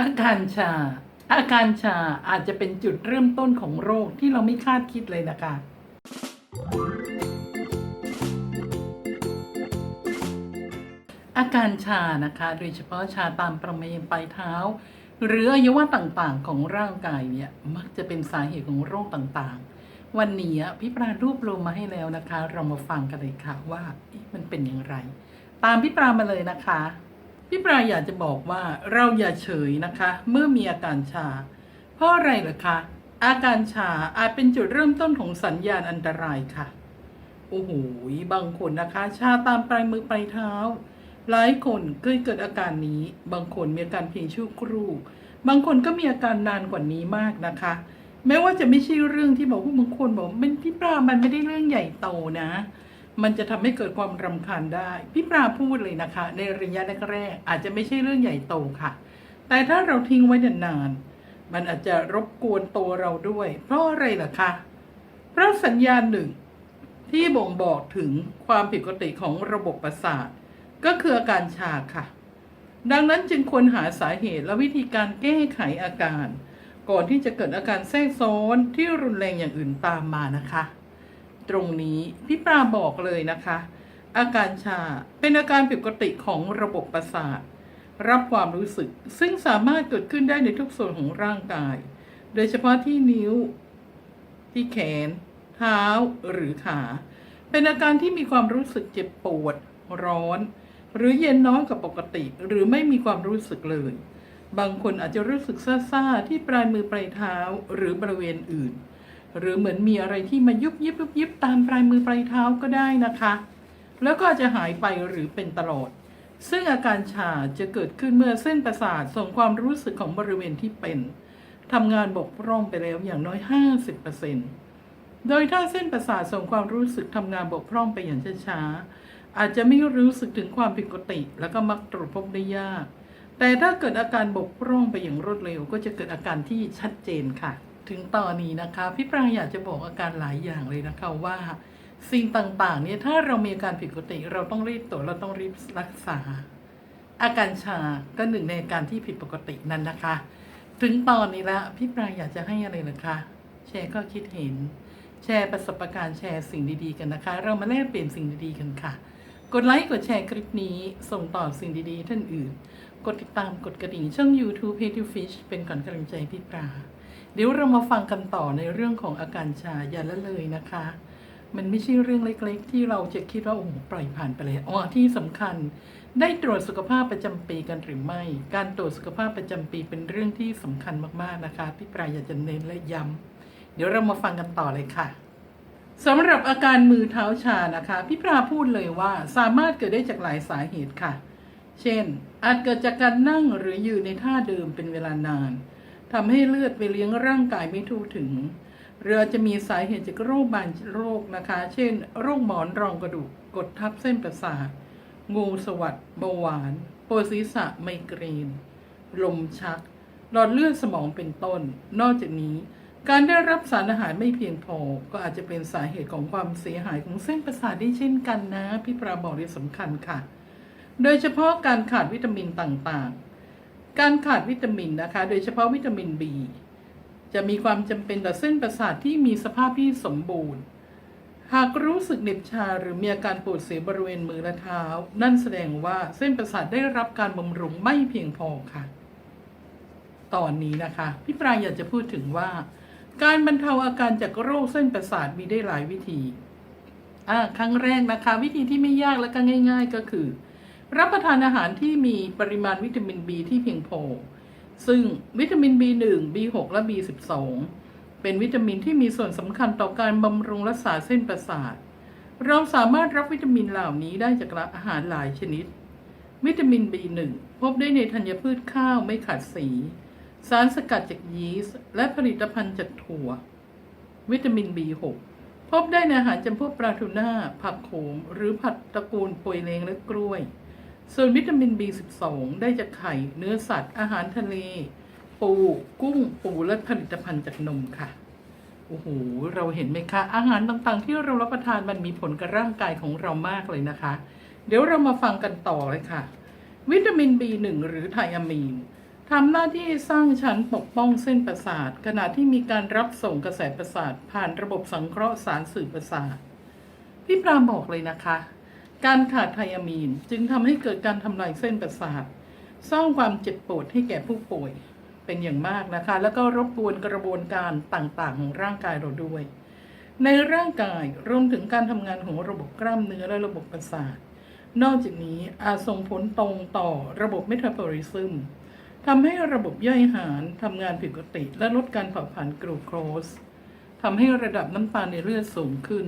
อาการชา อาการชาอาจจะเป็นจุดเริ่มต้นของโรคที่เราไม่คาดคิดเลยนะคะ อาการชานะคะ โดยเฉพาะชาตามประเมณปลายเท้า หรืออวัยวะต่างๆ ของร่างกายเนี่ยมักจะเป็นสาเหตุของโรคต่างๆ วันนี้พี่ปรารวบรวมมาให้แล้วนะคะ เรามาฟังกันเลยค่ะว่ามันเป็นอย่างไร ตามพี่ปรามาเลยนะคะ พี่ปราอยากจะบอกว่าเราอย่าเฉยนะคะ เมื่อมีอาการชา เพราะอะไรเหรอคะ อาการชาอาจเป็นจุดเริ่มต้นของสัญญาณอันตรายค่ะ โอ้โหบางคนนะคะ ชาตามปลายมือปลายเท้า หลายคนเคยเกิดอาการนี้ บางคนมีอาการเพียงชั่วครู่ บางคนก็มีอาการนานกว่านี้มากนะคะ แม้ว่าจะไม่ใช่เรื่องที่บอกว่าบางคนบอกเป็นพี่ปรามันไม่ได้เรื่องใหญ่โตนะ มันจะทำให้เกิดความรำคาญได้ พี่ปราพูดเลยนะคะ ในระยะแรกๆอาจจะไม่ใช่เรื่องใหญ่โตค่ะ แต่ถ้าเราทิ้งไว้นานๆมันอาจจะรบกวนตัวเราด้วย เพราะอะไรล่ะคะเพราะสัญญาณหนึ่งที่บ่งบอกถึงความผิดปกติของระบบประสาท ก็คืออาการชาค่ะ ดังนั้นจึงควรหาสาเหตุและวิธีการแก้ไขอาการ ก่อนที่จะเกิดอาการแทรกซ้อนที่รุนแรงอย่างอื่นตามมานะคะ ตรงนี้พี่ปราบอกเลยนะคะ อาการชาเป็นอาการผิดปกติของระบบประสาท รับความรู้สึกซึ่งสามารถเกิดขึ้นได้ในทุกส่วนของร่างกาย โดยเฉพาะที่นิ้ว ที่แขน เท้าหรือขา เป็นอาการที่มีความรู้สึกเจ็บปวด ร้อน หรือเย็นน้อยกว่าปกติ หรือไม่มีความรู้สึกเลย บางคนอาจจะรู้สึกซ่าๆที่ปลายมือปลายเท้าหรือบริเวณอื่น หรือเหมือนมีอะไรที่มายุบยิบยุบยิบตามปลายมือปลายเท้าก็ได้นะคะ แล้วก็อาจจะหายไปหรือเป็นตลอด ซึ่งอาการชาจะเกิดขึ้นเมื่อเส้นประสาทส่งความรู้สึกของบริเวณที่เป็นทำงานบกพร่องไปแล้วอย่างน้อย 50%โดยถ้าเส้นประสาทส่งความรู้สึกทำงานบกพร่องไปอย่างช้าๆ อาจจะไม่รู้สึกถึงความผิดปกติ แล้วก็มักตรวจพบได้ยาก แต่ถ้าเกิดอาการบกพร่องไปอย่างรวดเร็ว ก็จะเกิดอาการที่ชัดเจนค่ะ ถึงตอนนี้นะคะ พี่ปรางอยากจะบอกอาการหลายอย่างเลยนะคะว่า สิ่งต่างๆเนี่ยถ้าเรามีอาการผิดปกติ เราต้องรีบตรวจเราต้องรีบรักษา อาการชาก็หนึ่งในอาการที่ผิดปกตินั้นนะคะ ถึงตอนนี้ละพี่ปรางอยากจะให้อะไรนะคะ แชร์ก็คิดเห็น แชร์ประสบการณ์แชร์สิ่งดีๆกันนะคะ เรามาแลกเปลี่ยนสิ่งดีๆกันค่ะกดไลค์กดแชร์คลิปนี้ส่งต่อสิ่งดีๆท่านอื่น กดติดตามกดกระดิ่งช่อง YouTube p a t y Fish เป็นก่อนกำลังใจพี่ปรา เดี๋ยวเรามาฟังกันต่อในเรื่องของอาการชาอย่าละเลยนะคะ มันไม่ใช่เรื่องเล็กๆ ที่เราจะคิดว่าโอ้โหปล่อยผ่านไปเลยอ๋อที่สำคัญ ได้ตรวจสุขภาพประจำปีกันหรือไม่ การตรวจสุขภาพประจำปีเป็นเรื่องที่สำคัญมากๆนะคะพี่ปราอยากจะเน้นและย้ำเดี๋ยวเรามาฟังกันต่อเลยค่ะสำหรับอาการมือเท้าชานะคะ พี่ปราพูดเลยว่าสามารถเกิดได้จากหลายสาเหตุค่ะ เช่น อาจเกิดจากการนั่งหรือยืนในท่าเดิมเป็นเวลานาน ทำให้เลือดไปเลี้ยงร่างกายไม่ทั่วถึงหรือจะมีสาเหตุจากโรคบางโรคนะคะ เช่น โรคหมอนรองกระดูกกดทับเส้นประสาท งูสวัสดเบาหวานปวดศีรษะไมเกรน ลมชัก หลอดเลือดสมองเป็นต้น นอกจากนี้ การได้รับสารอาหารไม่เพียงพอ ก็อาจจะเป็นสาเหตุของความเสียหายของเส้นประสาทได้เช่นกันนะ พี่ปราบอกได้สำคัญค่ะ โดยเฉพาะการขาดวิตามินต่างๆ การขาดวิตามินนะคะ โดยเฉพาะวิตามิน B จะมีความจำเป็นต่อเส้นประสาทที่มีสภาพที่สมบูรณ์ หากรู้สึกเหน็บชาหรือมีอาการปวดเสียบริเวณมือและเท้า นั่นแสดงว่าเส้นประสาทได้รับการบำรุงไม่เพียงพอค่ะ ตอนนี้นะคะพี่ปรายอยากจะพูดถึงว่า การบรรเทาอาการจากโรคเส้นประสาทมีได้หลายวิธีอ่าครั้งแรกนะคะ วิธีที่ไม่ยากและก็ง่าย ๆ ก็คือ รับประทานอาหารที่มีปริมาณวิตามิน B ที่เพียงพอ ซึ่งวิตามิน B1 B6 และ B12 เป็นวิตามินที่มีส่วนสำคัญต่อการบำรุงรักษาเส้นประสาท เราสามารถรับวิตามินเหล่านี้ได้จากอาหารหลายชนิด วิตามิน B1 พบได้ในธัญพืชข้าวไม่ขาดสี สารสกัดจากยีสต์และผลิตภัณฑ์จากถั่ว วิตามิน B6 พบได้ในอาหารจำพวกปลาทูน่า ผักโขม หรือผัดตระกูลปวยเลงและกล้วย ส่วนวิตามิน B12 ได้จากไข่ เนื้อสัตว์ อาหารทะเล ปู กุ้ง ปูและผลิตภัณฑ์จากนมค่ะ โอ้โห เราเห็นไหมคะ อาหารต่างๆ ที่เรารับประทานมันมีผลกับร่างกายของเรามากเลยนะคะ เดี๋ยวเรามาฟังกันต่อเลยค่ะ วิตามิน B1 หรือไทอะมีนทำหน้าที่สร้างชั้นปกป้องเส้นประสาท ขณะที่มีการรับส่งกระแสประสาท ผ่านระบบสังเคราะห์สารสื่อประสาท พี่ปรามบอกเลยนะคะ การขาดไทอะมีนจึงทำให้เกิดการทำลายเส้นประสาทสร้างความเจ็บปวดให้แก่ผู้ป่วยเป็นอย่างมากนะคะ แล้วก็รบกวนกระบวนการต่างๆ ของร่างกายเราด้วย ในร่างกายรวมถึงการทำงานของระบบกล้ามเนื้อและระบบประสาท นอกจากนี้อาจส่งผลตรงต่อระบบเมตาบอลิซึมทำให้ระบบย่อยอาหารทำงานผิดปกติ และลดการเผาผลาญกลูโคสทำให้ระดับน้ำตาลในเลือดสูงขึ้น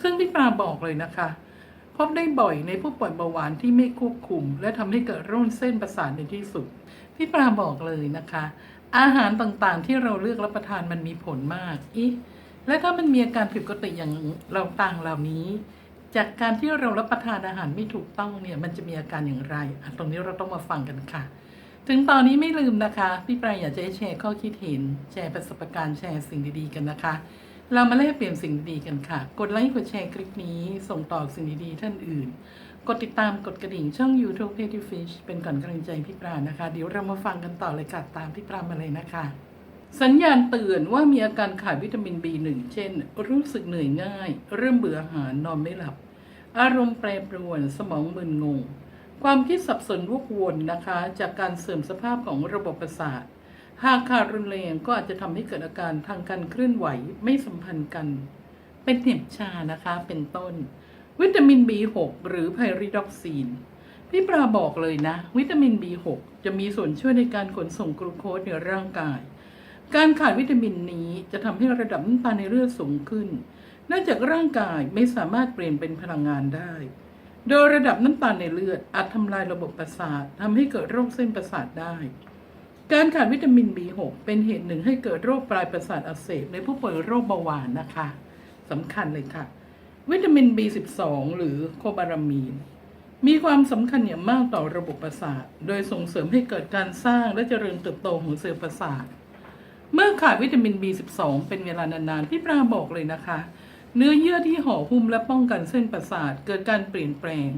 ซึ่งพี่ปาบอกเลยนะคะ พบได้บ่อยในผู้ป่วยเบาหวานที่ไม่ควบคุม และทำให้เกิดโรคเส้นประสาทในที่สุด พี่ปราบอกเลยนะคะ อาหารต่างๆที่เราเลือกรับประทานมันมีผลมากอีและถ้ามันมีอาการผิดปกติอย่างเราต่างเหล่านี้ จากการที่เรารับประทานอาหารไม่ถูกต้องเนี่ยมันจะมีอาการอย่างไรตรงนี้เราต้องมาฟังกันค่ะ ถึงตอนนี้ไม่ลืมนะคะ พี่ปรายอยากจะแชร์ข้อคิดเห็น แชร์ประสบการณ์แชร์สิ่งดีๆกันนะคะ เรามาแลกเปลี่ยนสิ่งดีกันค่ะ กดไลค์กดแชร์คลิปนี้ ส่งต่อสิ่งดีๆท่านอื่น กดติดตามกดกระดิ่งช่อง YouTube p a t y Fish เป็นก่อนกำลังใจพี่ปรานะคะ เดี๋ยวเรามาฟังกันต่อเลยค่ะตามพี่ปรามาเลยนะคะ สัญญาณเตือนว่ามีอาการขาดวิตามิน B1 เช่น รู้สึกเหนื่อยง่าย เริ่มเบื่ออาหารนอนไม่หลับ อารมณ์แปรปรวนสมองมึนงง ความคิดสับสนวกวนนะคะ จากการเสื่อมสภาพของระบบประสาท หากขาดรุนแรงก็อาจจะทำให้เกิดอาการทางการเคลื่อนไหวไม่สัมพันธ์กัน เป็นเหน็บชานะคะเป็นต้น วิตามิน B6 หรือไพริดอกซีน พี่ปราบอกเลยนะ วิตามิน B6 จะมีส่วนช่วยในการขนส่งกลูโคสในร่างกาย การขาดวิตามินนี้จะทำให้ระดับน้ำตาลในเลือดสูงขึ้นเนื่องจากร่างกายไม่สามารถเปลี่ยนเป็นพลังงานได้ โดยระดับน้ำตาลในเลือดอาจทำลายระบบประสาททำให้เกิดโรคเส้นประสาทได้ การขาดวิตามิน B6 เป็นเหตุหนึ่งให้เกิดโรคปลายประสาทอักเสบในผู้ป่วยโรคเบาหวานนะคะสำคัญเลยค่ะ วิตามิน B12 หรือโคบารามีน มีความสำคัญอย่างมากต่อระบบประสาท โดยส่งเสริมให้เกิดการสร้างและเจริญเติบโตของเซลล์ประสาท เมื่อขาดวิตามิน B12 เป็นเวลานานๆพี่ปราบอกเลยนะคะ เนื้อเยื่อที่ห่อหุ้มและป้องกันเส้นประสาท เกิดการเปลี่ยนแปลง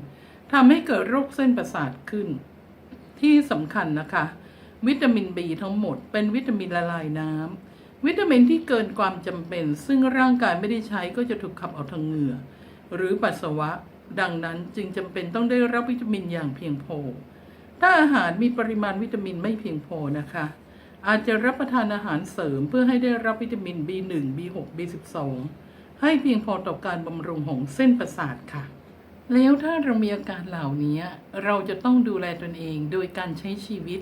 ทำให้เกิดโรคเส้นประสาทขึ้น ที่สำคัญนะคะ วิตามิน B ทั้งหมด เป็นวิตามินละลายน้ำวิตามินที่เกินความจำเป็น ซึ่งร่างกายไม่ได้ใช้ก็จะถูกขับออกทางเหงื่อ หรือปัสสาวะ ดังนั้นจึงจำเป็นต้องได้รับวิตามินอย่างเพียงพอ ถ้าอาหารมีปริมาณวิตามินไม่เพียงพอนะคะ อาจจะรับประทานอาหารเสริมเพื่อให้ได้รับวิตามิน B1 B6 B12 ให้เพียงพอต่อการบำรุงของเส้นประสาทค่ะ แล้วถ้าเรามีอาการเหล่านี้ เราจะต้องดูแลตนเองโดยการใช้ชีวิต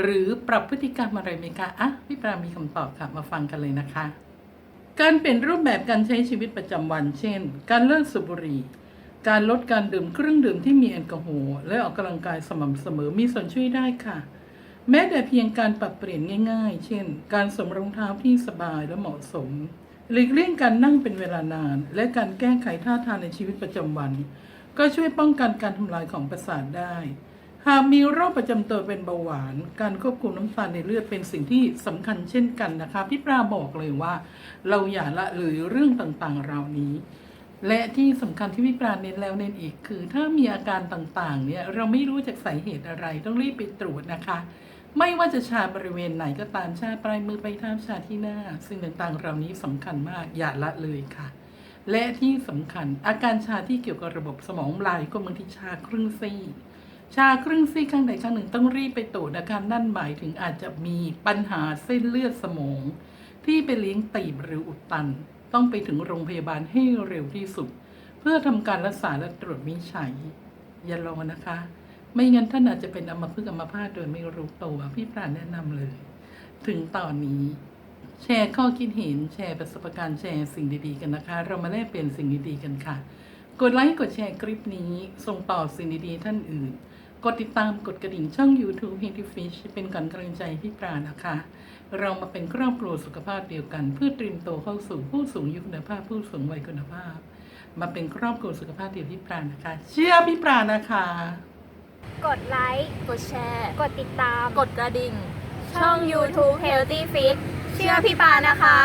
หรือปรับพฤติกรรมอะไรไหมคะอะพี่ปรามีคำตอบค่ะมาฟังกันเลยนะคะ การเปลี่ยนรูปแบบการใช้ชีวิตประจำวัน เช่น การเลิกสูบบุหรี่ การลดการดื่มเครื่องดื่มที่มีแอลกอฮอล์และออกกำลังกายสม่ำเสมอมีส่วนช่วยได้ค่ะ แม้แต่เพียงการปรับเปลี่ยนง่าย ๆ เช่น การสวมรองเท้าที่สบายและเหมาะสมหลีกเลี่ยงการนั่งเป็นเวลานาน และการแก้ไขท่าทางในชีวิตประจำวัน ก็ช่วยป้องกันการทำลายของประสาทได้ หากมีโรคประจำตัวเป็นเบาหวาน การควบคุมน้ำตาลในเลือดเป็นสิ่งที่สำคัญเช่นกันนะคะพี่ปราบอกเลยว่า เราอย่าละเลยเรื่องต่างๆเหล่านี้ และที่สำคัญที่พี่ปราเน้นแล้วเน้นอีกคือ ถ้ามีอาการต่างๆเนี่ยเราไม่รู้จากสาเหตุอะไรต้องรีบไปตรวจนะคะ ไม่ว่าจะชาบริเวณไหนก็ตามชาปลายมือไปท่ามชาที่หน้าสิ่งต่างๆเหล่านี้สำคัญมากอย่าละเลยค่ะและที่สำคัญอาการชาที่เกี่ยวกับระบบสมองไหลก็บางทีชาครึ่งซีก ชาครึ่งซีกข้างใดข้างหนึ่งต้องรีบไปตรวจนะคะนั่นหมายถึงอาจจะมีปัญหาเส้นเลือดสมอง ที่ไปเลี้ยงตีบหรืออุดตัน ต้องไปถึงโรงพยาบาลให้เร็วที่สุด เพื่อทำการรักษาและตรวจวินิจฉัย อย่ารอนะคะ ไม่งั้นท่านอาจจะเป็นอัมพฤกษ์อัมพาตโดยไม่รู้ตัวพี่ปราณแนะนำเลย ถึงตอนนี้ แชร์ข้อคิดเห็นแชร์ประสบการณ์แชร์สิ่งดีๆกันนะคะ เรามาแลกเปลี่ยนสิ่งดีๆกันค่ะ กดไลค์กดแชร์คลิปนี้ ส่งต่อสิ่งดีๆท่านอื่น กดติดตามกดกระดิ่งช่อง YouTube h e a t y Fish เป็นกำลังใจให้พี่ปรานะคะ เรามาเป็นครอบครัวสุขภาพเดียวกัน เพื่อเตรียมตัวเข้าสู่ผู้สูงอายุคุณภาพ ผู้สูงวัยคุณภาพ มาเป็นครอบครัวสุขภาพเดียวพี่ปรานะคะ เชื่อพี่ปรานะคะ กดไลค์กดแชร์ กดติดตาม กดกระดิ่ง ช่อง YouTube Healthy Fit เชื่อพี่ปานะคะ